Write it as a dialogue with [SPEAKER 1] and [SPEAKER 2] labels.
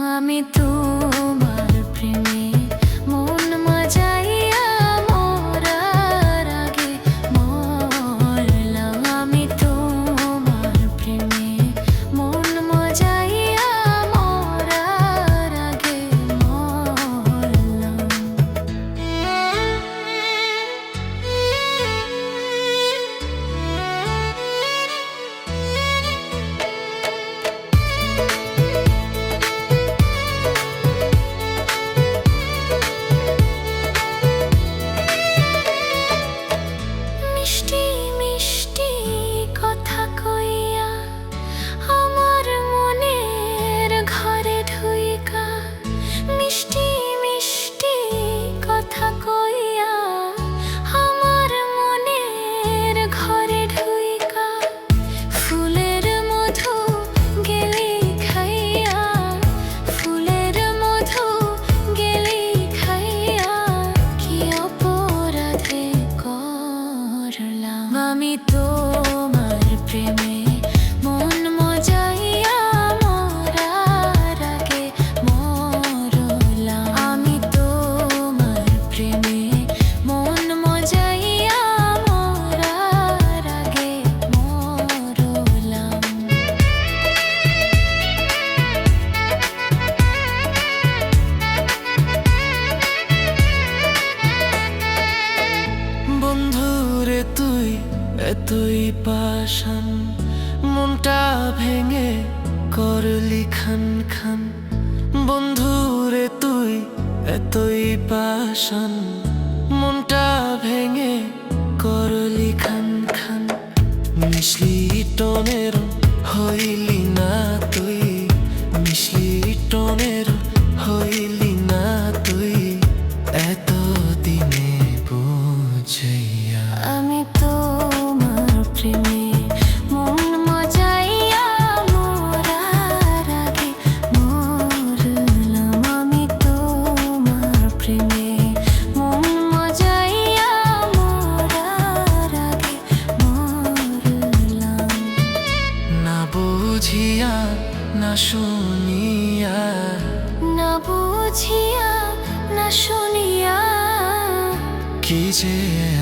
[SPEAKER 1] আমি তোমার প্রেমে মন মাজাইয়া মরার আগে মরলাম আমি তোমার প্রেমে মজাইয়া মরার আগে মরলাম। মিষ্টি আমি তোমার প্রেমে
[SPEAKER 2] এতই পাশান মনটা ভেঙে করলি খান। খান বন্ধুরে তুই, এতই পাশান মনটা ভেঙে করলি খান খান। মিশলি টনের হইলি 一切。